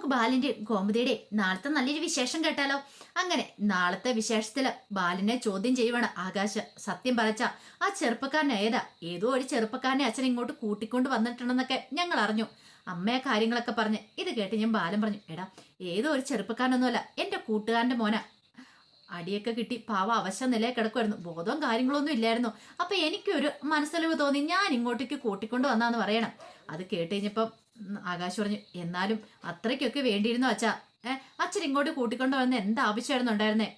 നമുക്ക് ബാലിന്റെ ഗോമതിയുടെ നാളത്തെ നല്ലൊരു വിശേഷം കേട്ടാലോ? അങ്ങനെ നാളത്തെ വിശേഷത്തിൽ ബാലിനെ ചോദ്യം ചെയ്യുവാണ് ആകാശ്. സത്യം പറച്ച ആ ചെറുപ്പക്കാരൻ ഏതാ? ഏതോ ഒരു ചെറുപ്പക്കാരനെ അച്ഛൻ ഇങ്ങോട്ട് കൂട്ടിക്കൊണ്ട് വന്നിട്ടുണ്ടെന്നൊക്കെ ഞങ്ങൾ അറിഞ്ഞു. അമ്മയെ കാര്യങ്ങളൊക്കെ പറഞ്ഞ് ഇത് കേട്ട് ഞാൻ ബാലൻ പറഞ്ഞു എടാ ഏതോ ഒരു ചെറുപ്പക്കാരനൊന്നുമല്ല എന്റെ കൂട്ടുകാരന്റെ മോന. അടിയൊക്കെ കിട്ടി പാവ അവശ നിലയെ കിടക്കുമായിരുന്നു ബോധവും കാര്യങ്ങളൊന്നും ഇല്ലായിരുന്നു. അപ്പൊ എനിക്കൊരു മനസ്സലിവ് തോന്നി ഞാൻ ഇങ്ങോട്ടേക്ക് കൂട്ടിക്കൊണ്ട് വന്നാന്ന് പറയണം. അത് കേട്ട് കഴിഞ്ഞപ്പം ആകാശ് പറഞ്ഞു എന്നാലും അത്രയ്ക്കൊക്കെ വേണ്ടിയിരുന്നു അച്ഛ. ഏ അച്ഛൻ ഇങ്ങോട്ട് കൂട്ടിക്കൊണ്ട് വന്ന എന്താ ആവശ്യമായിരുന്നു ഉണ്ടായിരുന്നേ?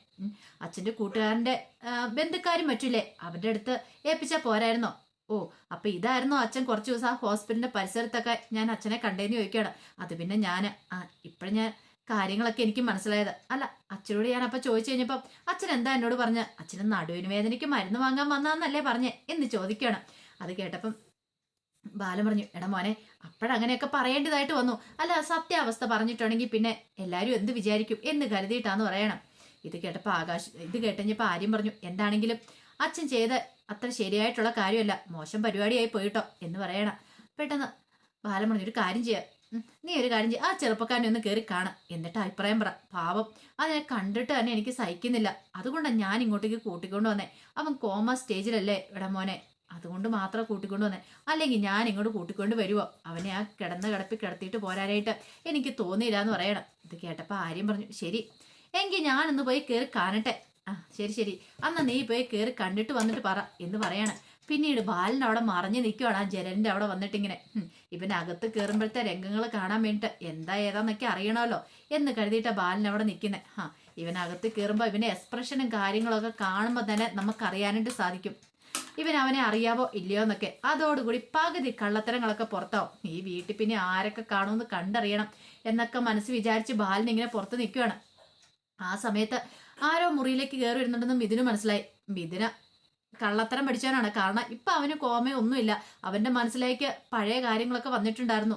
അച്ഛന്റെ ആ, ബന്ധുക്കാരും മറ്റില്ലേ അവരുടെ അടുത്ത് ഏൽപ്പിച്ചാൽ പോരായിരുന്നോ? ഓ അപ്പൊ ഇതായിരുന്നു അച്ഛൻ കുറച്ച് ദിവസം ആ ഹോസ്പിറ്റലിന്റെ പരിസരത്തൊക്കെ ഞാൻ അച്ഛനെ കണ്ടേന്ന് ചോദിക്കുകയാണ്. അത് പിന്നെ ഞാൻ ആ ഇപ്പഴും ഞാൻ കാര്യങ്ങളൊക്കെ എനിക്ക് മനസ്സിലായത്. അല്ല അച്ഛനോട് ഞാൻ അപ്പൊ ചോദിച്ചു കഴിഞ്ഞപ്പം അച്ഛൻ എന്താ എന്നോട് പറഞ്ഞ അച്ഛന് നടുവിന് വേദനയ്ക്ക് മരുന്ന് വാങ്ങാൻ വന്നാന്നല്ലേ പറഞ്ഞേ എന്ന് ചോദിക്കുകയാണ്. അത് കേട്ടപ്പം ബാലൻ പറഞ്ഞു എടാ മോനെ അപ്പോഴങ്ങനെയൊക്കെ പറയേണ്ടതായിട്ട് വന്നു. അല്ല സത്യാവസ്ഥ പറഞ്ഞിട്ടുണ്ടെങ്കിൽ പിന്നെ എല്ലാവരും എന്ത് വിചാരിക്കും എന്ന് കരുതിയിട്ടാന്ന് പറയണം. ഇത് കേട്ടപ്പോൾ ആകാശ് ഇത് കേട്ടഞ്ഞപ്പോൾ ആര്യം പറഞ്ഞു എന്താണെങ്കിലും അച്ഛൻ ചെയ്ത അത്ര ശരിയായിട്ടുള്ള കാര്യമല്ല. മോശം പരിപാടിയായി പോയിട്ടോ എന്ന് പറയണം. പെട്ടെന്ന് ബാലൻ പറഞ്ഞു ഒരു കാര്യം ചെയ്യാം. നീ ഒരു കാര്യം ചെയ്യ. ആ ചെറുപ്പക്കാരനെ ഒന്ന് കയറി കാണാം. എന്നിട്ട് അഭിപ്രായം പറ. പാവം അതിനെ കണ്ടിട്ട് തന്നെ എനിക്ക് സഹിക്കുന്നില്ല. അതുകൊണ്ടാണ് ഞാൻ ഇങ്ങോട്ടേക്ക് കൂട്ടിക്കൊണ്ട് വന്നേ. അവൻ കോമ സ്റ്റേജിലല്ലേ ഇവിടെ മോനെ. അതുകൊണ്ട് മാത്രം കൂട്ടിക്കൊണ്ട് വന്നേ. അല്ലെങ്കിൽ ഞാൻ ഇങ്ങോട്ട് കൂട്ടിക്കൊണ്ട് വരുവോ? അവനെ ആ കിടന്ന കിടപ്പി കിടത്തിയിട്ട് പോരാനായിട്ട് എനിക്ക് തോന്നിയില്ല എന്ന് പറയണം. ഇത് കേട്ടപ്പോൾ ആര്യം പറഞ്ഞു ശരി. എങ്കിൽ ഞാനൊന്ന് പോയി കയറി കാണട്ടെ. ആ ശരി ശരി. അന്ന് നീ പോയി കയറി കണ്ടിട്ട് വന്നിട്ട് പറ എന്ന് പറയണം. പിന്നീട് ബാലിന്റെ അവിടെ മറഞ്ഞു നിൽക്കുവാണ് ആ ജനലിന്റെ അവിടെ വന്നിട്ടിങ്ങനെ. ഇങ്ങനെ അകത്ത് കയറുമ്പോഴത്തെ രംഗങ്ങൾ കാണാൻ വേണ്ടിട്ട് എന്താ ഏതാന്നൊക്കെ അറിയണമല്ലോ എന്ന് കരുതിയിട്ട് ബാലിന്റെ അവിടെ നിൽക്കുന്നത് ആ ഇവനകത്ത് കയറുമ്പോൾ ഇവന്റെ എക്സ്പ്രഷനും കാര്യങ്ങളൊക്കെ കാണുമ്പോൾ തന്നെ നമുക്കറിയാനായിട്ട് സാധിക്കും. ഇവൻ അവനെ അറിയാവോ ഇല്ലയോ എന്നൊക്കെ. അതോടുകൂടി പകുതി കള്ളത്തരങ്ങളൊക്കെ പുറത്താവും. ഈ വീട്ടിൽ പിന്നെ ആരൊക്കെ കാണുമെന്ന് കണ്ടറിയണം എന്നൊക്കെ മനസ്സ് വിചാരിച്ച് ബാലൻ ഇങ്ങനെ പുറത്ത് നിൽക്കുകയാണ്. ആ സമയത്ത് ആരോ മുറിയിലേക്ക് കയറി വരുന്നുണ്ടെന്ന് മിഥുന് മനസ്സിലായി. മിഥുന കള്ളത്തരം പഠിച്ചവനാണ്. കാരണം ഇപ്പൊ അവന് കോമയൊന്നുമില്ല. അവന്റെ മനസ്സിലേക്ക് പഴയ കാര്യങ്ങളൊക്കെ വന്നിട്ടുണ്ടായിരുന്നു.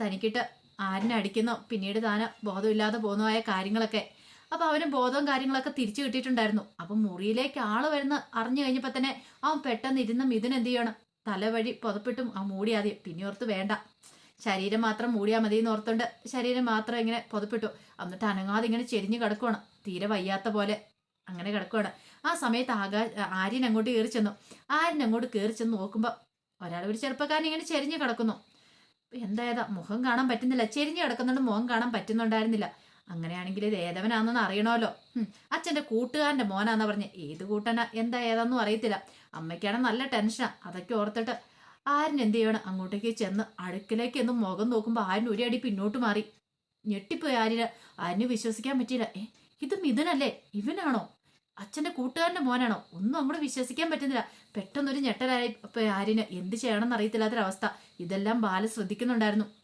തനിക്കിട്ട് ആരിനെ അടിക്കുന്നോ? പിന്നീട് താന് ബോധമില്ലാതെ പോകുന്നതായ കാര്യങ്ങളൊക്കെ. അപ്പൊ അവന് ബോധവും കാര്യങ്ങളൊക്കെ തിരിച്ചു കിട്ടിയിട്ടുണ്ടായിരുന്നു. അപ്പൊ മുറിയിലേക്ക് ആൾ വരുന്ന അറിഞ്ഞു കഴിഞ്ഞപ്പോ തന്നെ അവൻ പെട്ടെന്ന് ഇരുന്ന മിഥുൻ എന്ത് ചെയ്യണം? തലവഴി പുതപ്പിട്ടും ആ മൂടി ആദ്യം. പിന്നെ ഓർത്ത് വേണ്ട. ശരീരം മാത്രം മൂടിയാൽ മതി എന്ന് ഓർത്തുകൊണ്ട് ശരീരം മാത്രം ഇങ്ങനെ പുതപ്പിട്ടു. എന്നിട്ട് അനങ്ങാതെ ഇങ്ങനെ ചെരിഞ്ഞു കിടക്കുവാണ്. തീരെ വയ്യാത്ത പോലെ അങ്ങനെ കിടക്കുവാണ്. ആ സമയത്ത് ആകാ ആര്യൻ അങ്ങോട്ട് കയറി ചെന്നു. ആര്യൻ അങ്ങോട്ട് കയറി ചെന്ന് നോക്കുമ്പോൾ ഒരാൾ ഒരു ചെറുപ്പക്കാരൻ ഇങ്ങനെ ചെരിഞ്ഞു കിടക്കുന്നു. എന്തായതാ മുഖം കാണാൻ പറ്റുന്നില്ല. ചെരിഞ്ഞു കിടക്കുന്നുണ്ട്. മുഖം കാണാൻ പറ്റുന്നുണ്ടായിരുന്നില്ല. അങ്ങനെയാണെങ്കിൽ ഇത് ഏതവനാണെന്ന് അറിയണമല്ലോ. അച്ഛന്റെ കൂട്ടുകാരന്റെ മോനാന്ന് പറഞ്ഞ്. ഏത് കൂട്ടനാ? എന്താ ഏതാന്നും അറിയത്തില്ല. അമ്മയ്ക്കാണ് നല്ല ടെൻഷൻ അതൊക്കെ ഓർത്തിട്ട് ആര്യൻ എന്ത് ചെയ്യണം? അങ്ങോട്ടേക്ക് ചെന്ന് അടുക്കിലേക്ക് എന്ന് മുഖം നോക്കുമ്പോൾ ആര്യൻ ഒരു അടി പിന്നോട്ട് മാറി. ഞെട്ടിപ്പോയി ആര്യന് ആരിന് വിശ്വസിക്കാൻ പറ്റിയില്ല. ഏ ഇത് മിഥുനല്ലേ? ഇവനാണോ? അച്ഛന്റെ കൂട്ടുകാരന്റെ മോനാണോ? ഒന്നും അങ്ങോട്ട് വിശ്വസിക്കാൻ പറ്റുന്നില്ല. പെട്ടെന്നൊരു ഞെട്ടലായി ആര്യന്. എന്ത് ചെയ്യണമെന്ന് അറിയത്തില്ലാത്തൊരവസ്ഥ. ഇതെല്ലാം ബാല ശ്രദ്ധിക്കുന്നുണ്ടായിരുന്നു.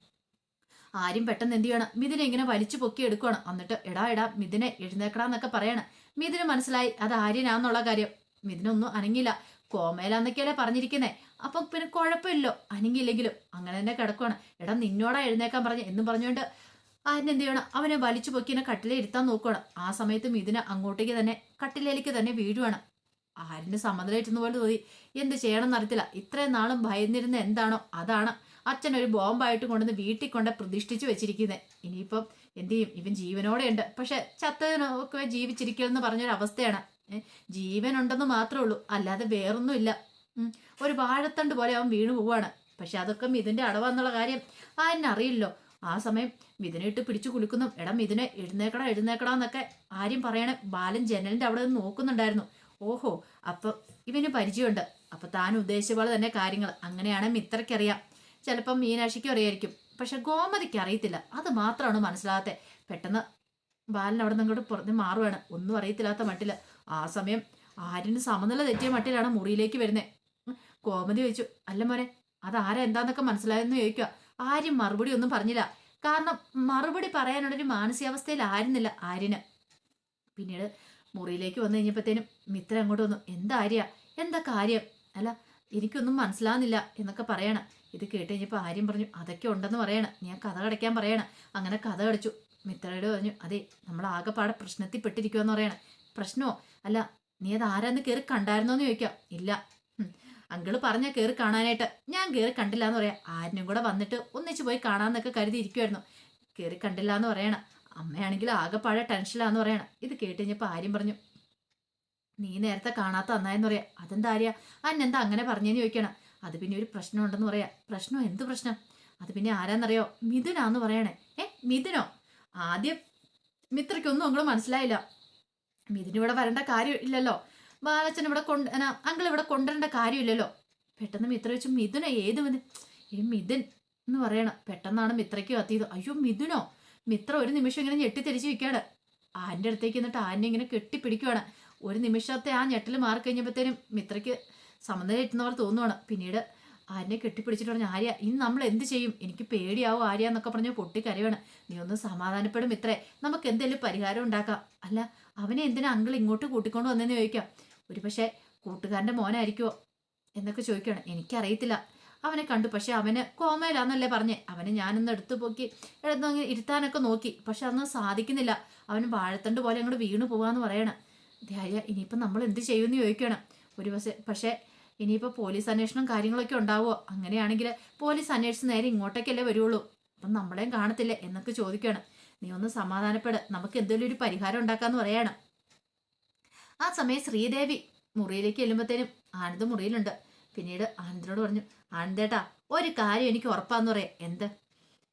ആരും പെട്ടെന്ന് എന്ത് ചെയ്യണം? മിഥുനെ ഇങ്ങനെ വലിച്ചു പൊക്കി എടുക്കുകയാണ് എന്നിട്ട് എടാ എടാ മിഥുനെ എഴുന്നേക്കടാന്നൊക്കെ പറയണം. മിഥുന് മനസ്സിലായി അത് ആര്യനാന്നുള്ള കാര്യം. മിഥുനൊന്നും അനങ്ങില്ല കോമയിലാന്നൊക്കെയല്ലേ പറഞ്ഞിരിക്കുന്നേ. അപ്പം പിന്നെ കുഴപ്പമില്ലോ. അനങ്ങിയില്ലെങ്കിലും അങ്ങനെ തന്നെ കിടക്കുവാണ്. എടാ നിന്നോടാ എഴുന്നേക്കാൻ പറഞ്ഞു എന്നും പറഞ്ഞുകൊണ്ട് എന്ത് ചെയ്യണം? അവനെ വലിച്ചു പൊക്കിനെ കട്ടിലെ ഇരുത്താൻ നോക്കുകയാണ് ആ സമയത്ത് മിഥുന അങ്ങോട്ടേക്ക് തന്നെ കട്ടിലേക്ക് തന്നെ വീഴുവാണ്. ആര്യന് സമ്മതമായിട്ടെന്ന് പോലെ തോന്നി. എന്ത് ചെയ്യണം അറിയത്തില്ല ഇത്രയും നാളും ഭയന്നിരുന്ന എന്താണോ അതാണ്. അച്ഛൻ ഒരു ബോംബായിട്ട് കൊണ്ടുവന്ന് വീട്ടിൽ കൊണ്ട് പ്രതിഷ്ഠിച്ചു വെച്ചിരിക്കുന്നത് ഇനിയിപ്പം എന്ത് ചെയ്യും? ഇവൻ ജീവനോടെ ഉണ്ട് പക്ഷെ ചത്തതിനൊക്കെ ജീവിച്ചിരിക്കുമെന്ന് പറഞ്ഞൊരു അവസ്ഥയാണ്. ജീവനുണ്ടെന്ന് മാത്രമേ ഉള്ളൂ. അല്ലാതെ വേറൊന്നുമില്ല. ഒരു വാഴത്തണ്ട് പോലെ അവൻ വീണു പോവാണ്. പക്ഷെ അതൊക്കെ മിഥുന്റെ അടവാന്നുള്ള കാര്യം ആ എന്നെ അറിയില്ലോ? ആ സമയം മിഥുനെ ഇട്ട് പിടിച്ചു കുലുക്കുന്നു. എടാ മിഥുനെ എഴുന്നേക്കടാ എഴുന്നേക്കടാ എന്നൊക്കെ ആര്യം പറയണേ ബാലൻ ജനലിന്റെ അവിടെ നിന്ന് നോക്കുന്നുണ്ടായിരുന്നു. ഓഹോ അപ്പൊ ഇവന് പരിചയമുണ്ട്. അപ്പൊ താൻ ഉദ്ദേശിച്ച പോലെ തന്നെ കാര്യങ്ങൾ. അങ്ങനെയാണ് മിത്രയ്ക്കറിയാം. ചിലപ്പം മീനാക്ഷിക്കും അറിയായിരിക്കും. പക്ഷെ ഗോമതിക്ക് അറിയത്തില്ല. അത് മാത്രമാണ് മനസ്സിലാകാത്ത. പെട്ടെന്ന് ബാലൻ അവിടെ നിന്ന് ഇങ്ങോട്ട് പുറത്ത് മാറുവാണ്. ഒന്നും അറിയത്തില്ലാത്ത മട്ടിൽ. ആ സമയം ആര്യന് സമനില തെറ്റിയ മട്ടിലാണ് മുറിയിലേക്ക് വരുന്നത് ഗോമതി ചോദിച്ചു അല്ല മോനെ അതാരാ എന്താന്നൊക്കെ മനസ്സിലായെന്ന് ചോദിക്കുക ആര്യം മറുപടി ഒന്നും പറഞ്ഞില്ല. കാരണം മറുപടി പറയാനുള്ളൊരു മാനസികാവസ്ഥയിൽ ആയിരുന്നില്ല ആര്യന്. പിന്നീട് മുറിയിലേക്ക് വന്നു കഴിഞ്ഞപ്പോഴത്തേനും മിത്രം അങ്ങോട്ട് വന്നു എന്താ ആര്യ? എന്താ കാര്യം? അല്ല എനിക്കൊന്നും മനസ്സിലാകുന്നില്ല എന്നൊക്കെ പറയണം. ഇത് കേട്ട് കഴിഞ്ഞപ്പോൾ ആര്യം പറഞ്ഞു അതൊക്കെ ഉണ്ടെന്ന് പറയണം. ഞാൻ കഥ കടയ്ക്കാൻ പറയണം. അങ്ങനെ കഥ കടിച്ചു. മിത്രയോട് പറഞ്ഞു അതെ നമ്മൾ ആകെപ്പാടെ പ്രശ്നത്തിൽ പെട്ടിരിക്കുമെന്ന് പറയണം. പ്രശ്നമോ അല്ല നീ അത് ആരാന്ന് കയറി കണ്ടായിരുന്നോന്ന് ചോദിക്കാം. ഇല്ല. അങ്കിൾ പറഞ്ഞ കയറി കാണാനായിട്ട് ഞാൻ കയറി കണ്ടില്ല എന്ന് പറയാം. ആരിനും കൂടെ വന്നിട്ട് ഒന്നിച്ച് പോയി കാണാമെന്നൊക്കെ കരുതി ഇരിക്കുമായിരുന്നു കയറി കണ്ടില്ല എന്ന് പറയണം. അമ്മയാണെങ്കിൽ ആകെപ്പാടെ ടെൻഷനിലാന്ന് പറയണം. ഇത് കേട്ട് കഴിഞ്ഞപ്പോൾ ആര്യം പറഞ്ഞു നീ നേരത്തെ കാണാത്ത അന്നായെന്ന് പറയാം. അതെന്താ ആര്യ? അന്നെന്താ അങ്ങനെ പറഞ്ഞെന്ന് ചോദിക്കണം. അത് പിന്നെ ഒരു പ്രശ്നമുണ്ടെന്ന് പറയാ. പ്രശ്നം എന്ത് പ്രശ്നം? അത് പിന്നെ ആരാന്നറിയോ? മിഥുനാന്ന് പറയണേ. ഏ മിഥുനോ? ആദ്യം മിത്രയ്ക്കൊന്നും നിങ്ങൾ മനസ്സിലായില്ല. മിഥുൻ ഇവിടെ വരേണ്ട കാര്യം ഇല്ലല്ലോ. ബാലച്ചൻ ഇവിടെ കൊണ്ട് അങ്കിൾ ഇവിടെ കൊണ്ടുവരേണ്ട കാര്യമില്ലല്ലോ പെട്ടെന്ന് മിത്ര വെച്ചു മിഥുന ഏത് മിഥുൻ? ഈ മിഥുൻ എന്ന് പറയണം. പെട്ടെന്നാണ് മിത്രയ്ക്ക് കത്തിയത്. അയ്യോ മിഥുനോ? മിത്ര ഒരു നിമിഷം ഇങ്ങനെ ഞെട്ടിത്തിരിച്ച് നിൽക്കുകയാണ് ആന്റെ അടുത്തേക്ക് എന്നിട്ട് ആനെ ഇങ്ങനെ കെട്ടിപ്പിടിക്കുവാണ്. ഒരു നിമിഷത്തെ ആ ഞെട്ടിൽ മാറിക്കഴിഞ്ഞപ്പോഴത്തേനും മിത്രയ്ക്ക് സമനില ഇട്ടുന്ന പോലെ തോന്നുവാണ്. പിന്നീട് ആര്യനെ കെട്ടിപ്പിടിച്ചിട്ട് പറഞ്ഞു ആര്യ ഇനി നമ്മൾ എന്ത് ചെയ്യും? എനിക്ക് പേടിയാവും ആര്യ എന്നൊക്കെ പറഞ്ഞ് പൊട്ടിക്കരയാണ് നീ ഒന്ന് സമാധാനപ്പെടും ഇത്രേ നമുക്ക് എന്തെങ്കിലും പരിഹാരം ഉണ്ടാക്കാം. അല്ല അവനെ എന്തിനാ അങ്കിൾ ഇങ്ങോട്ട് കൂട്ടിക്കൊണ്ട് വന്നെന്ന് ചോദിക്കാം? ഒരു പക്ഷേ കൂട്ടുകാരന്റെ മോനായിരിക്കുമോ എന്നൊക്കെ ചോദിക്കുകയാണ്. എനിക്കറിയത്തില്ല. അവനെ കണ്ടു. പക്ഷെ അവന് കോമയിലാന്നല്ലേ പറഞ്ഞേ. അവനെ ഞാനൊന്ന് എടുത്തു പോക്കി എടുത്ത് ഇരുത്താനൊക്കെ നോക്കി. പക്ഷെ അതൊന്നും സാധിക്കുന്നില്ല. അവൻ വാഴത്തണ്ട് പോലെ അങ്ങോട്ട് വീണു പോകാന്ന് പറയണം. ധ്യായ ഇനിയിപ്പോൾ നമ്മൾ എന്ത് ചെയ്യുമെന്ന് ചോദിക്കണം. ഒരു പക്ഷേ പക്ഷേ ഇനിയിപ്പോൾ പോലീസ് അന്വേഷണം കാര്യങ്ങളൊക്കെ ഉണ്ടാവുമോ? അങ്ങനെയാണെങ്കിൽ പോലീസ് അന്വേഷിച്ച് നേരെ ഇങ്ങോട്ടേക്കല്ലേ വരുള്ളൂ. അപ്പം നമ്മളെയും കാണത്തില്ല എന്നൊക്കെ ചോദിക്കണം. നീ ഒന്ന് സമാധാനപ്പെട്. നമുക്ക് എന്തെങ്കിലും ഒരു പരിഹാരം ഉണ്ടാക്കാന്ന് പറയണം. ആ സമയം ശ്രീദേവി മുറിയിലേക്ക് ചെല്ലുമ്പോഴത്തേനും ആനന്ദ് മുറിയിലുണ്ട്. പിന്നീട് ആനന്ദിനോട് പറഞ്ഞു ആനന്ദേട്ടാ ഒരു കാര്യം എനിക്ക് ഉറപ്പാന്ന് പറയാം. എന്ത്?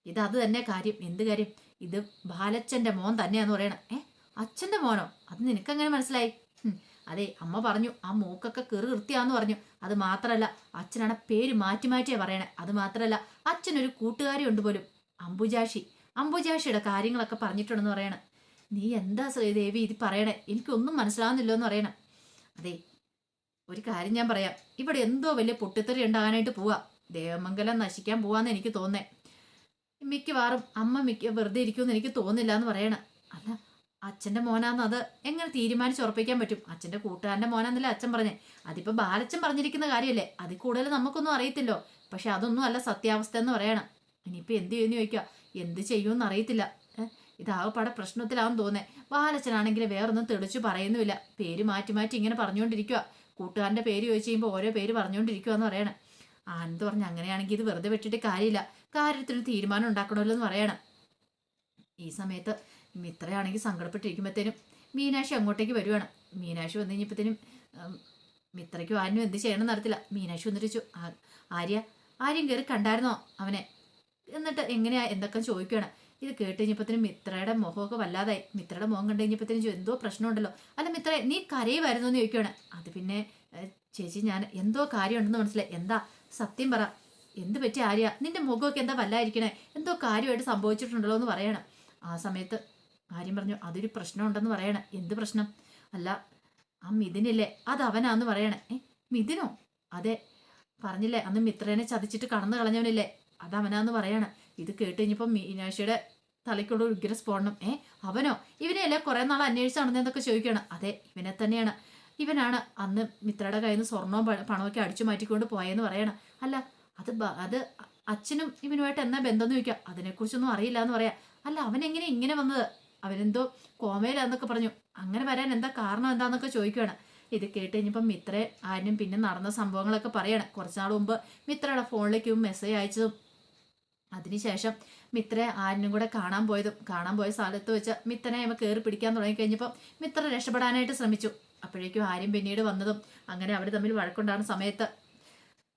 ഇത് അത് തന്നെ കാര്യം. എന്ത് കാര്യം? ഇത് ബാലച്ചന്റെ മോൻ തന്നെയാന്ന് പറയണം. ഏ? അച്ഛന്റെ മോനോ? അത് നിനക്കെങ്ങനെ മനസ്സിലായി. അതെ അമ്മ പറഞ്ഞു ആ മൂക്കൊക്കെ കെറു കൃത്യാന്ന് പറഞ്ഞു. അത് മാത്രമല്ല അച്ഛനാണ് പേര് മാറ്റി മാറ്റിയാ പറയണേ. അത് മാത്രല്ല അച്ഛനൊരു കൂട്ടുകാരി ഉണ്ട് പോലും. അംബുജാഷി. അംബുജാഷിയുടെ കാര്യങ്ങളൊക്കെ പറഞ്ഞിട്ടുണ്ടെന്ന് പറയണേ. നീ എന്താ ശ്രീദേവി ഇത് പറയണേ? എനിക്കൊന്നും മനസ്സിലാവുന്നില്ലോ എന്ന് പറയണം. അതെ ഒരു കാര്യം ഞാൻ പറയാം. ഇവിടെ എന്തോ വലിയ പൊട്ടിത്തെറി ഉണ്ടാകാനായിട്ട് പോവാ. ദേവമംഗലം നശിക്കാൻ പോവാന്ന് എനിക്ക് തോന്നേ. മിക്കവാറും അമ്മ മിക്ക വെറുതെ ഇരിക്കുമെന്ന് എനിക്ക് തോന്നില്ല എന്ന് പറയണം. അല്ല അച്ഛന്റെ മോനാന്ന് അത് എങ്ങനെ തീരുമാനിച്ച് ഉറപ്പിക്കാൻ പറ്റും? അച്ഛന്റെ കൂട്ടുകാരന്റെ മോനാന്നല്ലേ അച്ഛൻ പറഞ്ഞേ. അതിപ്പോൾ ബാലച്ചൻ പറഞ്ഞിരിക്കുന്ന കാര്യമല്ലേ അതിൽ കൂടുതൽ നമുക്കൊന്നും അറിയത്തില്ലോ. പക്ഷെ അതൊന്നും അല്ല സത്യാവസ്ഥ എന്ന് പറയണം. ഇനിയിപ്പോൾ എന്ത് ചെയ്യുമെന്ന് ചോദിക്കുക എന്ത് ചെയ്യുമെന്ന് അറിയത്തില്ല. ഇതാകപ്പാടെ പ്രശ്നത്തിലാവും തോന്നേ. ബാലച്ചനാണെങ്കിൽ വേറൊന്നും തെളിച്ചു പറയുന്നുമില്ല. പേര് മാറ്റി മാറ്റി ഇങ്ങനെ പറഞ്ഞുകൊണ്ടിരിക്കുക കൂട്ടുകാരന്റെ പേര് ചോദിച്ചു കഴിയുമ്പോൾ ഓരോ പേര് പറഞ്ഞുകൊണ്ടിരിക്കുക എന്ന് പറയണം. ആനന്ദ് പറഞ്ഞു അങ്ങനെയാണെങ്കിൽ ഇത് വെറുതെ വെട്ടിട്ട് കാര്യമില്ല. കാര്യത്തിന് തീരുമാനം ഉണ്ടാക്കണമല്ലോ എന്ന് പറയണം. ഈ സമയത്ത് മിത്രയാണെങ്കിൽ സങ്കടപ്പെട്ടിരിക്കുമ്പോഴത്തേനും മീനാക്ഷി അങ്ങോട്ടേക്ക് വരുവാണ്. മീനാക്ഷി വന്നു കഴിഞ്ഞപ്പോഴത്തേനും മിത്രയ്ക്കും ആരും എന്ത് ചെയ്യണമെന്ന് അറിയത്തില്ല. മീനാക്ഷി വന്നിട്ട് ആര്യ ആര്യം കയറി കണ്ടായിരുന്നോ അവനെ? എന്നിട്ട് എങ്ങനെയാ എന്തൊക്കെ ചോദിക്കുകയാണ് ഇത് കേട്ട് കഴിഞ്ഞപ്പോഴത്തേനും മിത്രയുടെ മുഖമൊക്കെ വല്ലാതായി. മിത്രയുടെ മുഖം കണ്ടു കഴിഞ്ഞപ്പോഴത്തേനും എന്തോ പ്രശ്നമുണ്ടല്ലോ. അല്ല മിത്ര നീ കരയുമായിരുന്നു എന്ന് ചോദിക്കുകയാണ് അത് പിന്നെ ചേച്ചി ഞാൻ എന്തോ കാര്യമുണ്ടെന്ന് മനസ്സിലായി. എന്താ? സത്യം പറ. എന്ത് പറ്റി ആര്യ? നിന്റെ മുഖമൊക്കെ എന്താ വല്ലായിരിക്കണേ? എന്തോ കാര്യമായിട്ട് സംഭവിച്ചിട്ടുണ്ടല്ലോ എന്ന് പറയണം. ആ സമയത്ത് ആര്യം പറഞ്ഞു അതൊരു പ്രശ്നമുണ്ടെന്ന് പറയണേ. എന്ത് പ്രശ്നം? അല്ല ആ മിഥുനില്ലേ. അത് അവനാന്ന് പറയണേ. ഏ മിഥുനോ? അതെ. പറഞ്ഞില്ലേ അന്ന് മിത്രനെ ചതിച്ചിട്ട് കടന്നു കളഞ്ഞവനില്ലേ? അത് അവനാന്ന് പറയണേ. ഇത് കേട്ട് കഴിഞ്ഞപ്പോൾ മീനാക്ഷിയുടെ തലയ്ക്കുള്ള ഒരു ഉഗ്ര സ്ഫോടനം. ഏ അവനോ? ഇവനെയല്ലേ കുറെ നാൾ അന്വേഷിച്ച് നടന്നതെന്നൊക്കെ ചോദിക്കുകയാണ് അതെ ഇവനെ തന്നെയാണ്. ഇവനാണ് അന്ന് മിത്രയുടെ കയ്യിൽ നിന്ന് സ്വർണവും പണമൊക്കെ അടിച്ചു മാറ്റിക്കൊണ്ട് പോയെന്ന് പറയണം. അല്ല അത് അത് അച്ഛനും ഇവനുമായിട്ട് എന്നാ ബന്ധം എന്ന് ചോദിക്കാം. അതിനെക്കുറിച്ചൊന്നും അറിയില്ല എന്ന് പറയാം. അല്ല അവൻ എങ്ങനെ ഇങ്ങനെ വന്നത്? അവനെന്തോ കോമയിലാന്നൊക്കെ പറഞ്ഞു. അങ്ങനെ വരാൻ എന്താ കാരണം എന്താന്നൊക്കെ ചോദിക്കുകയാണ് ഇത് കേട്ട് കഴിഞ്ഞപ്പം മിത്രയെ ആരും പിന്നെ നടന്ന സംഭവങ്ങളൊക്കെ പറയാണ്. കുറച്ചുനാൾ മുമ്പ് മിത്രയുടെ ഫോണിലേക്ക് മെസ്സേജ് അയച്ചതും. അതിനുശേഷം മിത്രയെ ആരിനും കൂടെ കാണാൻ പോയതും. കാണാൻ പോയ സ്ഥലത്ത് വെച്ച് മിത്രനെ അവ കയറി പിടിക്കാൻ തുടങ്ങിക്കഴിഞ്ഞപ്പം മിത്ര രക്ഷപ്പെടാനായിട്ട് ശ്രമിച്ചു. അപ്പോഴേക്കും ആര്യം പിന്നീട് വന്നതും അങ്ങനെ അവർ തമ്മിൽ വഴക്കുണ്ടാകുന്ന സമയത്ത്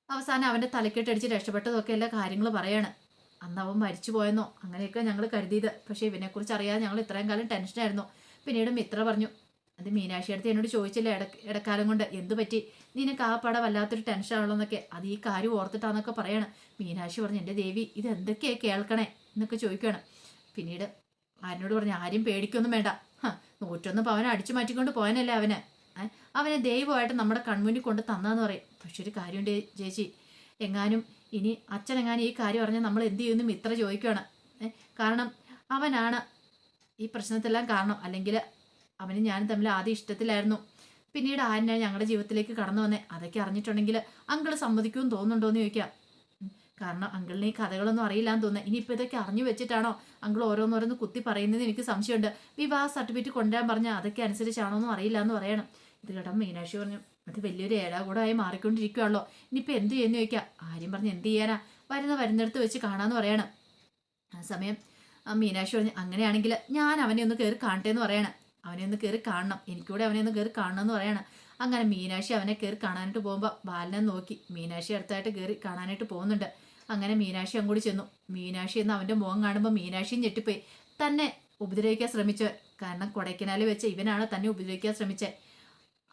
അവസാനം അവന്റെ തലക്കെട്ടടിച്ച് രക്ഷപ്പെട്ടതൊക്കെ എല്ലാ കാര്യങ്ങളും പറയാണ്. അന്ന് അവൻ മരിച്ചു പോയെന്നോ അങ്ങനെയൊക്കെ ഞങ്ങൾ കരുതിയത്. പക്ഷേ ഇവനെക്കുറിച്ച് അറിയാതെ ഞങ്ങൾ ഇത്രയും കാലം ടെൻഷനായിരുന്നു. പിന്നീട് മിത്ര പറഞ്ഞു അത് മീനാക്ഷി അടുത്ത് എന്നോട് ചോദിച്ചില്ല ഇട ഇടക്കാലം കൊണ്ട് എന്തു പറ്റി? നിനക്ക് ആ പട വല്ലാത്തൊരു ടെൻഷൻ എന്നൊക്കെ അത് ഈ കാര്യം ഓർത്തിട്ടാന്നൊക്കെ പറയാണ്. മീനാക്ഷി പറഞ്ഞു എന്റെ ദേവി ഇത് എന്തൊക്കെയാ കേൾക്കണേ? എന്നൊക്കെ ചോദിക്കുകയാണ്. പിന്നീട് ആരിനോട് പറഞ്ഞു ആരും പേടിക്കൊന്നും വേണ്ട. നൂറ്റൊന്നും പവൻ അടിച്ചു മാറ്റിക്കൊണ്ട് പോയനല്ലേ അവന്. അവനെ ദൈവമായിട്ട് നമ്മുടെ കൺമുന്നിൽ കൊണ്ട് തന്നാന്ന് പറയും. പക്ഷെ ഒരു കാര്യമുണ്ട് ചേച്ചി. എങ്ങാനും ഇനി അച്ഛനെങ്ങാനും ഈ കാര്യം പറഞ്ഞാൽ നമ്മൾ എന്ത് ചെയ്യുമെന്നും ഇത്ര ചോദിക്കുകയാണ് കാരണം അവനാണ് ഈ പ്രശ്നത്തെല്ലാം കാരണം. അല്ലെങ്കിൽ അവനും ഞാനും തമ്മിൽ ആദ്യം ഇഷ്ടത്തിലായിരുന്നു. പിന്നീട് ആരനാണ് ഞങ്ങളുടെ ജീവിതത്തിലേക്ക് കടന്നു വന്നേ? അതൊക്കെ അറിഞ്ഞിട്ടുണ്ടെങ്കിൽ അങ്കിൾ സമ്മതിക്കുമെന്ന് തോന്നുന്നുണ്ടോ എന്ന് ചോദിക്കാം. കാരണം അങ്കിളിന് ഈ കഥകളൊന്നും അറിയില്ല അറിയില്ലാന്ന് തോന്നുന്നത് ഇനിയിപ്പോൾ ഇതൊക്കെ അറിഞ്ഞു വെച്ചിട്ടാണോ അങ്കിൾ ഓരോന്നോരോന്ന് കുത്തി പറയുന്നത് എനിക്ക് സംശയമുണ്ട്. വിവാഹ സർട്ടിഫിക്കറ്റ് കൊണ്ടുവരാൻ പറഞ്ഞാൽ അതൊക്കെ അനുസരിച്ചാണോ എന്നും അറിയില്ല എന്ന് പറയണം. ഇത് കേട്ടോ മീനാക്ഷി പറഞ്ഞു അത് വലിയൊരു ഏടാകൂടമായി മാറിക്കൊണ്ടിരിക്കുകയാണല്ലോ ഇനിയിപ്പോൾ എന്ത് ചെയ്യുന്നു ചോദിക്കാം. ആര്യം പറഞ്ഞ് എന്ത് ചെയ്യാനാ? വരുന്ന വരുന്നിടത്ത് വെച്ച് കാണാമെന്ന് പറയണം. ആ സമയം മീനാക്ഷി പറഞ്ഞു അങ്ങനെയാണെങ്കിൽ ഞാൻ അവനെ ഒന്ന് കയറി കാണട്ടെ എന്ന് പറയണം. അവനെ ഒന്ന് കയറി കാണണം. എനിക്കൂടെ അവനെ ഒന്ന് കയറി കാണണം എന്ന് പറയണം. അങ്ങനെ മീനാക്ഷി അവനെ കയറി കാണാനായിട്ട് പോകുമ്പോൾ ബാലനെ നോക്കി. മീനാക്ഷി അടുത്തായിട്ട് കയറി കാണാനായിട്ട് പോകുന്നുണ്ട്. അങ്ങനെ മീനാക്ഷി അങ്ങോട്ട് ചെന്നു. മീനാക്ഷി എന്ന് അവന്റെ മുഖം കാണുമ്പോൾ മീനാക്ഷിയും ഞെട്ടിപ്പോയി. തന്നെ ഉപദ്രവിക്കാൻ ശ്രമിച്ചവർ കാരണം കൊടൈക്കനാൽ വെച്ച് ഇവനാണ് തന്നെ ഉപദ്രവിക്കാൻ ശ്രമിച്ചത്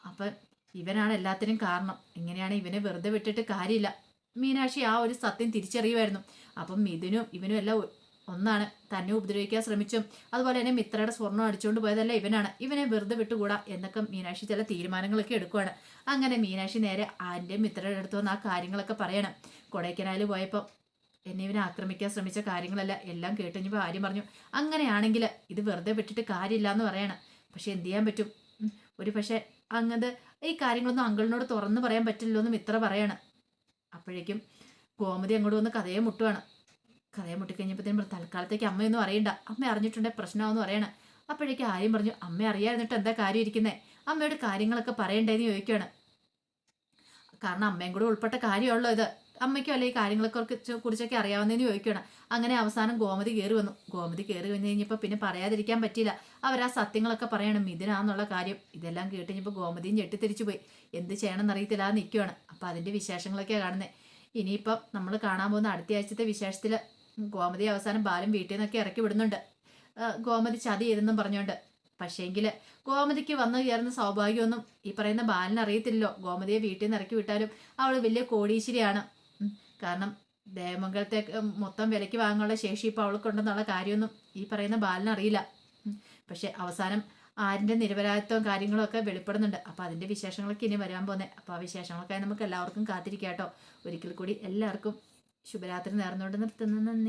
അപ്പം ഇവനാണ് എല്ലാത്തിനും കാരണം. ഇങ്ങനെയാണ് ഇവനെ വെറുതെ വിട്ടിട്ട് കാര്യമില്ല. മീനാക്ഷി ആ ഒരു സത്യം തിരിച്ചറിയുമായിരുന്നു. അപ്പം മിഥുനും ഇവനും എല്ലാം ഒന്നാണ്. തന്നെ ഉപദ്രവിക്കാൻ ശ്രമിച്ചും അതുപോലെ തന്നെ മിത്രയുടെ സ്വർണം അടിച്ചുകൊണ്ട് പോയതല്ല ഇവനാണ്. ഇവനെ വെറുതെ വിട്ടുകൂടാ എന്നൊക്കെ മീനാക്ഷി ചില തീരുമാനങ്ങളൊക്കെ എടുക്കുവാണ്. അങ്ങനെ മീനാക്ഷി നേരെ ആന്റെ മിത്രയുടെ അടുത്ത് വന്ന് ആ കാര്യങ്ങളൊക്കെ പറയണം. കൊടൈക്കനാലിൽ പോയപ്പോൾ എന്നെ ഇവനെ ആക്രമിക്കാൻ ശ്രമിച്ച കാര്യങ്ങളല്ല എല്ലാം കേട്ടുകഴിഞ്ഞപ്പോൾ ആര്യം പറഞ്ഞു. അങ്ങനെയാണെങ്കിൽ ഇത് വെറുതെ വിട്ടിട്ട് കാര്യമില്ല എന്ന് പറയണം. പക്ഷെ എന്ത് ചെയ്യാൻ പറ്റും? ഒരു പക്ഷേ അങ്ങത് ഈ കാര്യങ്ങളൊന്നും അങ്കിളിനോട് തുറന്നു പറയാൻ പറ്റില്ലല്ലോ എന്നും ഇത്ര പറയാണ്. അപ്പോഴേക്കും ഗോമതി അങ്ങോട്ട് വന്ന് കഥയെ മുട്ടുവാണ്. കഥയെ മുട്ടിക്കഴിഞ്ഞപ്പോഴത്തേനും തൽക്കാലത്തേക്ക് അമ്മയൊന്നും അറിയണ്ട. അമ്മ അറിഞ്ഞിട്ടുണ്ടെങ്കിൽ പ്രശ്നമാവെന്ന് പറയണം. അപ്പോഴേക്കും ആര്യം പറഞ്ഞു അമ്മ അറിയാതിട്ട് എന്താ കാര്യം ഇരിക്കുന്നേ? അമ്മയോട് കാര്യങ്ങളൊക്കെ പറയണ്ടേന്ന് ചോദിക്കുകയാണ് കാരണം അമ്മയും കൂടെ ഉൾപ്പെട്ട കാര്യമുള്ളൂ ഇത്. അമ്മയ്ക്കും അല്ലെങ്കിൽ കാര്യങ്ങളൊക്കെ കുറിച്ച് കുറിച്ചൊക്കെ അറിയാവുന്നതിന് ചോദിക്കണം അങ്ങനെ അവസാനം ഗോമതി കയറി വന്നു. ഗോമതി കയറി വന്നു കഴിഞ്ഞപ്പോൾ പിന്നെ പറയാതിരിക്കാൻ പറ്റിയില്ല. അവർ ആ സത്യങ്ങളൊക്കെ പറയണം. ഇതിനാന്നുള്ള കാര്യം ഇതെല്ലാം കേട്ട് കഴിഞ്ഞപ്പോൾ ഗോമതിയും ഞെട്ടിത്തിരിച്ചു പോയി. എന്ത് ചെയ്യണമെന്ന് അറിയത്തില്ല നിൽക്കുകയാണ് അപ്പോൾ അതിന്റെ വിശേഷങ്ങളൊക്കെയാണ് കാണുന്നത് ഇനിയിപ്പം നമ്മൾ കാണാൻ പോകുന്ന അടുത്ത ആഴ്ചത്തെ വിശേഷത്തിൽ ഗോമതി അവസാനം ബാലം വീട്ടിൽ നിന്നൊക്കെ ഇറക്കി വിടുന്നുണ്ട്. ഗോമതി ചതി ചെയ്തെന്നും പറഞ്ഞുകൊണ്ട്. പക്ഷേങ്കിൽ ഗോമതിക്ക് വന്നു കയറുന്ന സൗഭാഗ്യമൊന്നും ഈ പറയുന്ന ബാലൻ ഗോമതിയെ വീട്ടിൽ നിന്ന് ഇറക്കി വിട്ടാലും അവൾ വലിയ കോടീശ്വരിയാണ്. കാരണം ദേവമംഗലത്തെ മൊത്തം വിലയ്ക്ക് വാങ്ങാനുള്ള ശേഷി ഇപ്പോൾ അവൾക്കുണ്ടെന്നുള്ള കാര്യമൊന്നും ഈ പറയുന്ന ബാലിനറിയില്ല. പക്ഷെ അവസാനം ആരിന്റെ നിരപരാധിത്വം കാര്യങ്ങളൊക്കെ വെളിപ്പെടുന്നുണ്ട്. അപ്പോൾ അതിന്റെ വിശേഷങ്ങളൊക്കെ ഇനി വരാൻ പോകുന്നത് അപ്പോൾ ആ വിശേഷങ്ങളൊക്കെ നമുക്ക് എല്ലാവർക്കും കാത്തിരിക്കാം കേട്ടോ ഒരിക്കൽ കൂടി എല്ലാവർക്കും ശുഭരാത്രി നേർന്നുകൊണ്ട് നിർത്തുന്നു. നന്ദി.